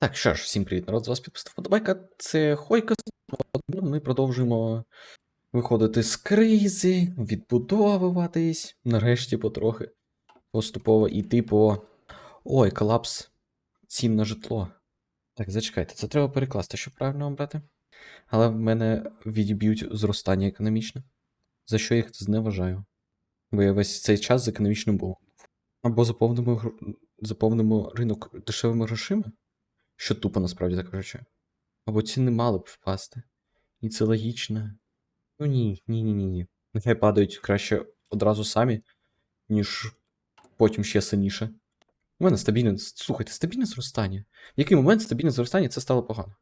Так, що ж, всім привіт, народ, з вас підписав Подобайка. Це Хойка. Ми продовжуємо виходити з кризи, відбудовуватись, нарешті потрохи поступово йти по. Ой, колапс цін на житло. Так, зачекайте, це треба перекласти, щоб правильно вам брати. Але в мене відіб'ють зростання економічне, за що їх зневажаю. Бо я весь цей час з економічним бомбом. Або заповнимо, заповнимо ринок дешевими грошима, що тупо насправді так кажучи. Або ціни мали б впасти. І це логічно. Ну ні, ні, ні, ні, ні. Нехай падають краще одразу самі, ніж потім ще сильніше. У мене стабільне. Слухайте, стабільне зростання. В який момент стабільне зростання це стало погано?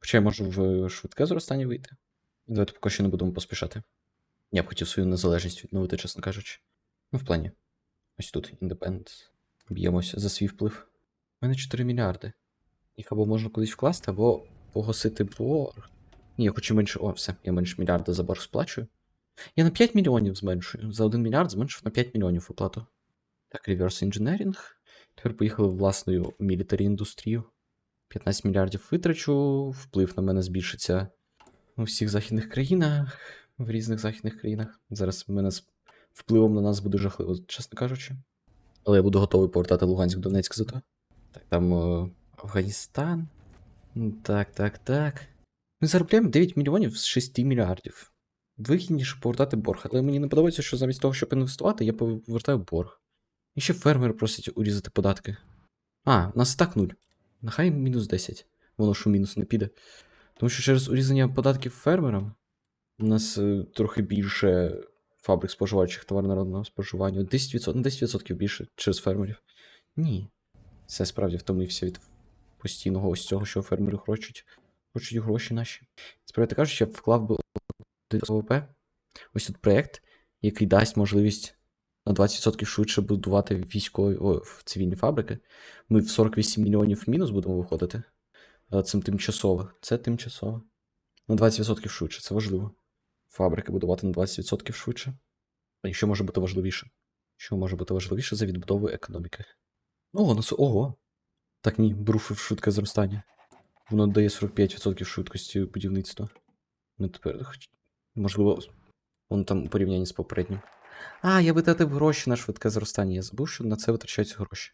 Хоча я можу в швидке зростання вийти. Давайте поки що не будемо поспішати. Я б хотів свою незалежність відновити, чесно кажучи. Ну, в плані. Ось тут Independence. Б'ємося за свій вплив. У мене 4 мільярди. Їх або можна кудись вкласти, або погасити борг. Ні, я хочу менше. О, все, я менше мільярда за борг сплачую. Я на 5 мільйонів зменшую. За 1 мільярд зменшив на 5 мільйонів оплату. Так, реверс інженерінг. Тепер поїхали в власною мілітарі індустрію. 15 мільярдів витрачу, вплив на мене збільшиться у всіх західних країнах, в різних західних країнах. Зараз в мене з впливом на нас буде жахливо, чесно кажучи. Але я буду готовий повертати Луганськ Донецьк зато. Так, там е, Афганістан. Так, так, так. Ми заробляємо 9 мільйонів з 6 мільярдів. Вигідніше повертати борг, але мені не подобається, що замість того, щоб інвестувати, я повертаю борг. І ще фермери просять урізати податки. А, у нас так нуль. Нехай мінус 10. Воно що мінус не піде. Тому що через урізання податків фермерам у нас е, трохи більше фабрик споживаючих товар народного споживання. 10%, 10% більше через фермерів. Ні. Це справді втомився від постійного ось цього, що фермери хочуть. Хочуть гроші наші. Справді кажучи, я вклав би ОВП. Ось тут проєкт, який дасть можливість на 20% швидше будувати військові о, цивільні фабрики. Ми в 48 мільйонів в мінус будемо виходити. Але це тимчасово. Це тимчасово. На 20% швидше, це важливо. Фабрики будувати на 20% швидше. І що може бути важливіше? Що може бути важливіше за відбудову економіки? Ого, ну ого. Так ні, беру швидке зростання. Воно дає 45% швидкості будівництва. Ну тепер, можливо, воно там у порівнянні з попереднім. А, я витратив гроші на швидке зростання. Я забув, що на це витрачаються гроші.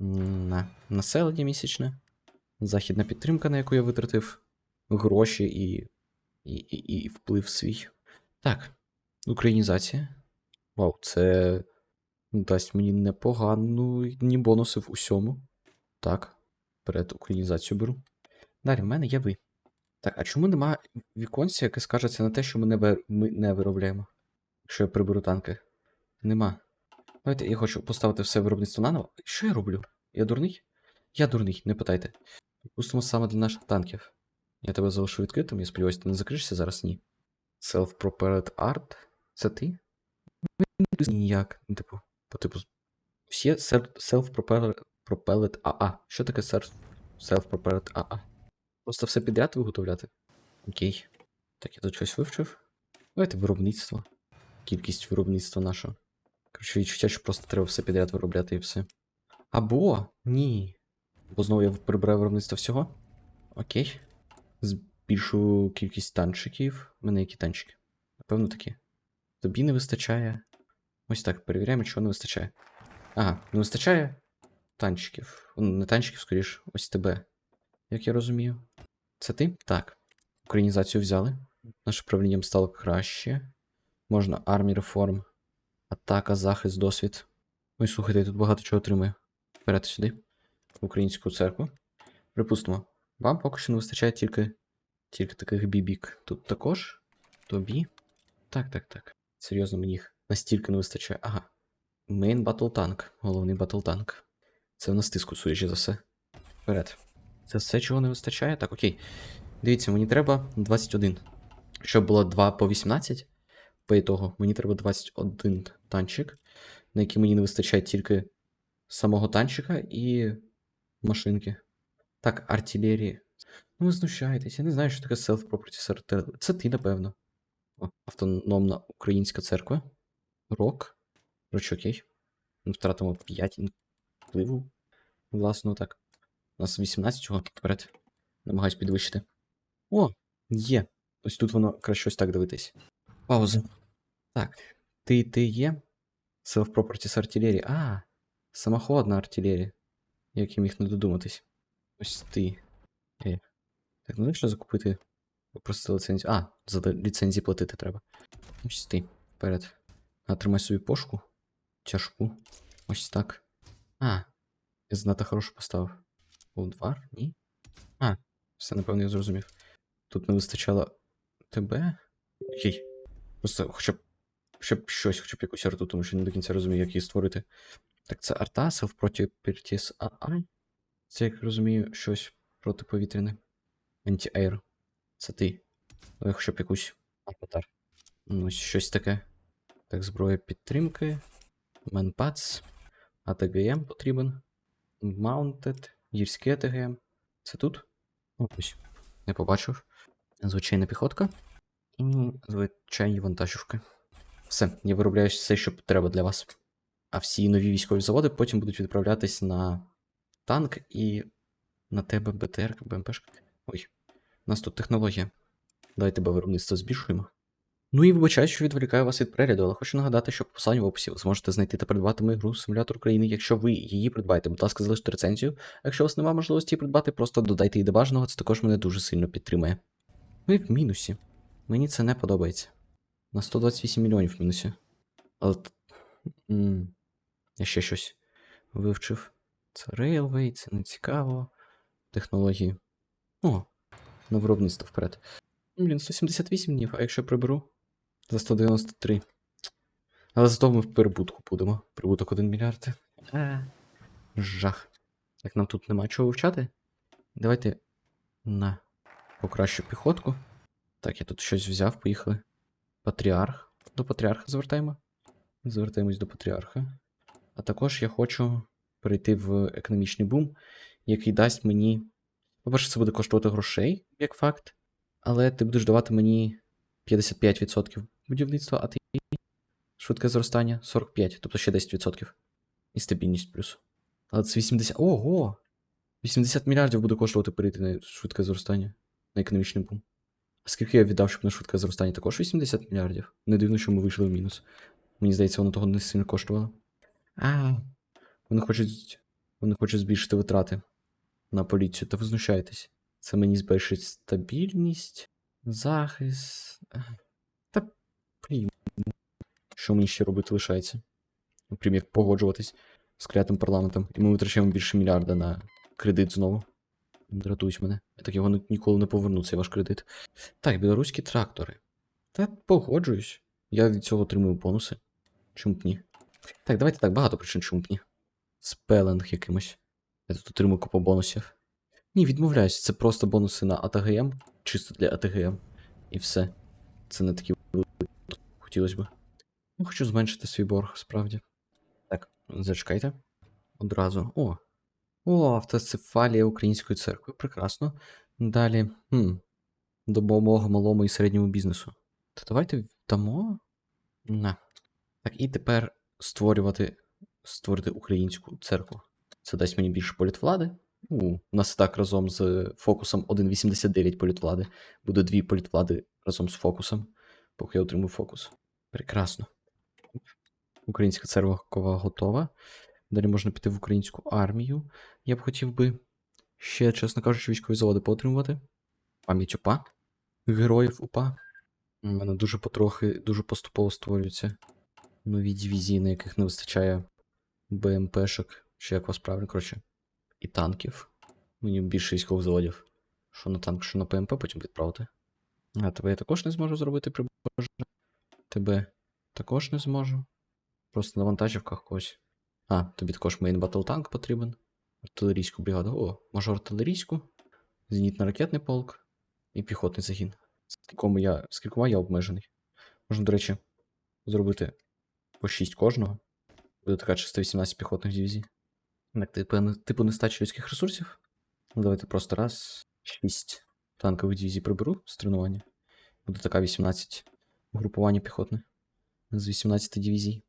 На населення місячне. Західна підтримка, на яку я витратив гроші і, і, і, і вплив свій. Так, українізація. Вау, це дасть мені непогані бонуси в усьому. Так, перед українізацію беру. Далі, в мене є ви. Так, а чому нема віконця, яке скажеться на те, що ми не, ви- ми не виробляємо? Якщо я приберу танки. Нема. Давайте я хочу поставити все виробництво наново. Що я роблю? Я дурний? Я дурний, не питайте. Пустимо саме для наших танків. Я тебе залишу відкритим, я сподіваюся, ти не закришся зараз ні. Self-propelled art? Це ти? Ніяк. Ну, Типу, по типу. Self- self-propelled propelled AA. Що таке self- self-propelled AA? Просто все підряд виготовляти? Окей. Так, я тут щось вивчив. Давайте виробництво. Кількість виробництва нашого. Коротше, відчуття, що просто треба все підряд виробляти і все. Або ні. Бо знову я прибираю виробництво всього. Окей. Збільшу кількість танчиків. У мене які танчики? Напевно, такі. Тобі не вистачає. Ось так, перевіряємо, чого не вистачає. Ага, не вистачає танчиків. Ну, Не танчиків, скоріш, ось тебе. Як я розумію. Це ти? Так. Українізацію взяли. Наше правлінням стало краще. Можна армії реформ. Атака, захист, досвід. Ой, слухайте, я тут багато чого отримую. Вперед сюди. В українську церкву. Припустимо, вам поки що не вистачає тільки, тільки таких бібік. Тут також. Тобі. Так, так, так. Серйозно, мені їх настільки не вистачає. Ага. Main Battle Tank. Головний Battle Tank. Це в нас тиску, судячи за все. Вперед. Це все, чого не вистачає? Так, окей. Дивіться, мені треба 21. Щоб було 2 по 18. По ітогу, мені треба 21 танчик, на який мені не вистачає тільки самого танчика і машинки. Так, артилерії. Ну ви знущаєтесь, я не знаю, що таке self-property артилерії. Це ти, напевно. О, автономна українська церква. Рок. Короче, окей. Ми втратимо 5 впливу. Власне, так. У нас 18 чого вперед. Намагаюсь підвищити. О, є. Ось тут воно краще ось так дивитись. Пауза. Так. Ти ти є? Self-properties артилерії. А, самоходна артилерія. Як я міг не додуматись. Ось ти. Е. Так, ну якщо закупити. Попросити ліцензію. А, за ліцензії платити треба. Ось ти. Вперед. А, тримай собі пошку. Тяжку. Ось так. А. Я знато хорошо поставив. Удвар? Ні? А, все, напевно, я зрозумів. Тут не вистачало тебе. Окей. Просто хоча б, хоча б щось, хоча б якусь арту, тому що не до кінця розумію, як її створити. Так, це арта, self проти Pertis AI. Це, як розумію, щось протиповітряне. Анті-ейр. Це ти. Давай хоча б якусь аватар. Ну, щось таке. Так, зброя підтримки. Манпац. АТГМ потрібен. Mounted. Гірське АТГМ. Це тут? Ось. Не побачив. Звичайна піхотка. І звичайні вантажівки. Все, я виробляю все, що треба для вас. А всі нові військові заводи потім будуть відправлятись на танк і на тебе БТР, БМПшка. Ой, у нас тут технологія. Давайте тебе виробництво збільшуємо. Ну і вибачаю, що відволікаю вас від перегляду, але хочу нагадати, що по посиланню в описі ви зможете знайти та придбати мою гру Симулятор України. Якщо ви її придбаєте, будь ласка, залиште рецензію. А якщо у вас немає можливості її придбати, просто додайте її до бажаного, це також мене дуже сильно підтримує. Ми в мінусі. Мені це не подобається. На 128 мільйонів в мінусі. Але. Я ще щось вивчив. Це Railway, це не цікаво. Технології. О, на виробництво вперед. Блін, 178 днів, а якщо приберу? За 193. Але зато ми в перебутку будемо. Прибуток 1 мільярд. А, жах. Так нам тут нема чого вивчати. Давайте на покращу піхотку. Так, я тут щось взяв, поїхали. Патріарх. До патріарха звертаємо. Звертаємось до патріарха. А також я хочу перейти в економічний бум, який дасть мені. По-перше, це буде коштувати грошей, як факт. Але ти будеш давати мені 55% будівництва, а ти швидке зростання 45%, тобто ще 10%. І стабільність плюс. Але це 80. Ого! 80 мільярдів буде коштувати перейти на швидке зростання, на економічний бум. А скільки я віддав, щоб на швидке зростання? Також 80 мільярдів. Не дивно, що ми вийшли в мінус. Мені здається, воно того не сильно коштувало. А. Вони хочуть. Вони хочуть збільшити витрати на поліцію, та ви знущаєтесь. Це мені збільшить стабільність, захист. Що мені ще робити лишається? Як погоджуватись з клятим парламентом. І ми витрачаємо більше мільярда на кредит знову. Дратують мене. Я так його ніколи не поверну, цей ваш кредит. Так, білоруські трактори. Та погоджуюсь. Я від цього отримую бонуси. Чому б ні? Так, давайте так, багато причин, чому б ні. Спеленг якимось. Я тут отримую купу бонусів. Ні, відмовляюсь, це просто бонуси на АТГМ, чисто для АТГМ. І все. Це не такі хотілося б. Я хочу зменшити свій борг, справді. Так, зачекайте. Одразу. О. О, автоцефалія Української церкви. Прекрасно. Далі. Хм. Допомога малому і середньому бізнесу. То давайте дамо. На. Так, і тепер створювати. Створити українську церкву. Це дасть мені більше політвлади. У, нас так разом з фокусом 1,89 політвлади. Буде дві політвлади разом з фокусом, поки я отримую фокус. Прекрасно. Українська церква готова. Далі можна піти в українську армію. Я б хотів би ще, чесно кажучи, військові заводи поотримувати. Пам'ять УПА. Героїв УПА. У мене дуже потрохи, дуже поступово створюються нові дивізії, на яких не вистачає БМПшок, чи як вас правильно, коротше, і танків. Мені більше військових заводів. Що на танк, що на ПМП потім відправити. А тебе я також не зможу зробити при. Тебе також не зможу. Просто на вантажівках когось. А, тобі також мейн батл танк потрібен. Артилерійську бригаду. О, може артилерійську, зенітно-ракетний полк і піхотний загін. Скількома я, скількома я обмежений. Можна, до речі, зробити по 6 кожного. Буде така 318 піхотних дивізій. Так, типу, типу нестача людських ресурсів. Ну, давайте просто раз. 6 танкових дивізій приберу з тренування. Буде така 18 угрупування піхотне. З 18 дивізій.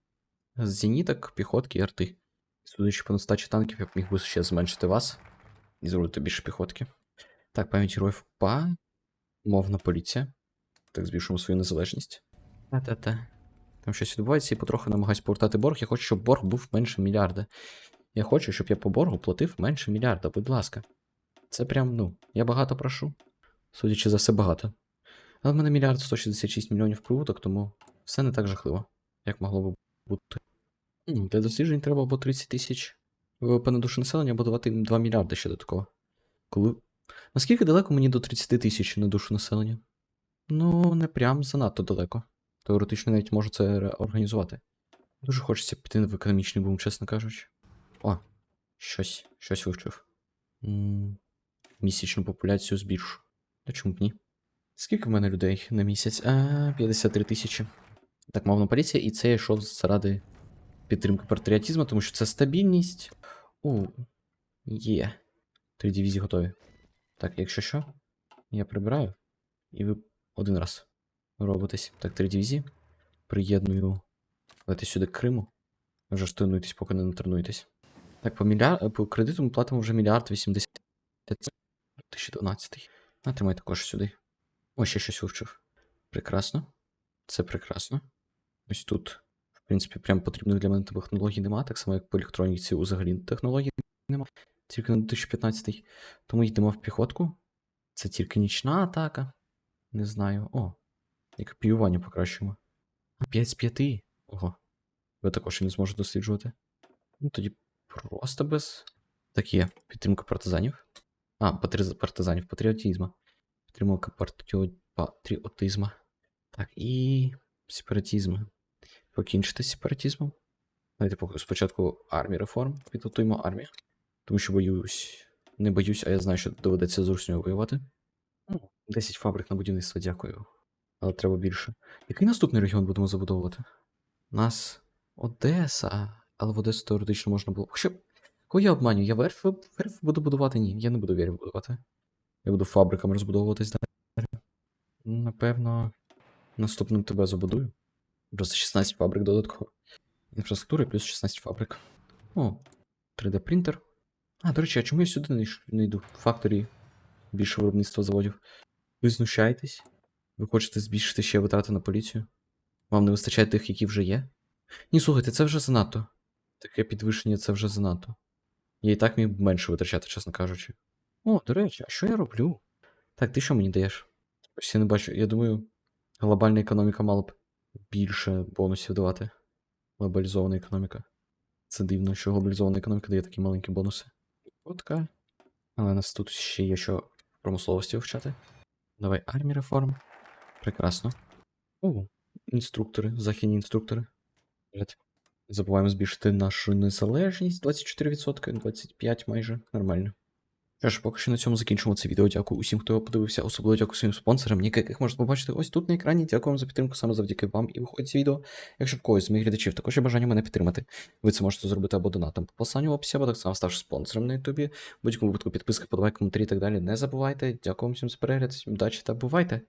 З зеніток, піхотки і арти. Судячи по нестачі танків, я б міг би ще зменшити вас. І зробити більше піхотки. Так, пам'ять героїв ПА. Мовна поліція. Так, збільшуємо свою незалежність. Та-та-та. Там щось відбувається і потроху намагаюсь повертати борг. Я хочу, щоб борг був менше мільярда. Я хочу, щоб я по боргу платив менше мільярда, будь ласка. Це прям, ну, я багато прошу. Судячи за все, багато. Але в мене мільярд 166 мільйонів прибуток, тому все не так жахливо, як могло би бути. М, Для досліджень треба або 30 тисяч ВВП на душу населення, або давати їм 2 мільярди ще додатково. Коли. Наскільки далеко мені до 30 тисяч на душу населення? Ну, не прям занадто далеко. Теоретично навіть можу це організувати. Дуже хочеться піти в економічний бум, чесно кажучи. О, щось, щось вивчив. М, Місячну популяцію збільшу. Та чому б ні? Скільки в мене людей на місяць? А, 53 тисячі. Так, мовна поліція, і це йшов заради підтримки патріотизму, тому що це стабільність. У, є. Три дивізії готові. Так, якщо що, я прибираю, і ви один раз робитесь. Так, три дивізії. Приєдную. Давайте сюди Криму. Вже ж тренуйтесь, поки не натренуєтесь. Так, по, мільяр... по кредиту ми платимо вже мільярд 80 2012. А тримай також сюди. О, ще щось вивчив. Прекрасно. Це прекрасно. Ось тут, в принципі, прям потрібних для мене технологій нема, так само, як по електроніці взагалі технологій нема. Тільки на 2015-й. Тому йдемо в піхотку. Це тільки нічна атака. Не знаю. О, і копіювання покращуємо. 5 з 5. Ого. Ви також і не зможете досліджувати. Ну тоді просто без. Так є. Підтримка партизанів. А, патри... партизанів, патріотизма. Підтримка патріотизма. Так, і сепаратизм. Покінчити з сепаратизмом. Давайте спочатку армії реформ. Підготуємо армію. Тому що боюсь. Не боюсь, а я знаю, що доведеться з Руснею воювати. Ну, 10 фабрик на будівництво, дякую. Але треба більше. Який наступний регіон будемо забудовувати? Нас Одеса, але в Одесу теоретично можна було. Хоча. Кого я обманюю? Я верф, верф буду будувати? Ні, я не буду верф будувати. Я буду фабриками розбудовуватись далі. Напевно, наступним тебе забудую. Просто 16 фабрик додатково. Інфраструктура плюс 16 фабрик. О, 3D принтер. А, до речі, а чому я сюди не, йду? Факторі більше виробництва заводів. Ви знущаєтесь? Ви хочете збільшити ще витрати на поліцію? Вам не вистачає тих, які вже є? Ні, слухайте, це вже занадто. Таке підвищення це вже занадто. Я і так міг менше витрачати, чесно кажучи. О, до речі, а що я роблю? Так, ти що мені даєш? Ось я не бачу. Я думаю, глобальна економіка мала б більше бонусів давати. Глобалізована економіка. Це дивно, що глобалізована економіка дає такі маленькі бонуси. Отка. Але нас тут ще є що промисловості вивчати. Давай армії реформ. Прекрасно. О, інструктори, західні інструктори. Забуваємо збільшити нашу незалежність 24%, 25 майже. Нормально. Що ж, поки що на цьому закінчимо це відео. Дякую усім, хто подивився. Особливо дякую своїм спонсорам, яких можна побачити ось тут на екрані. Дякую вам за підтримку саме завдяки вам і виходить це відео. Якщо в когось з моїх глядачів також є бажання мене підтримати, ви це можете зробити або донатом по посланню в описі, або так само ставши спонсором на Ютубі. Будь-якому випадку підписка, подавай, коментарі і так далі. Не забувайте. Дякую всім за перегляд, всім удачі та бувайте!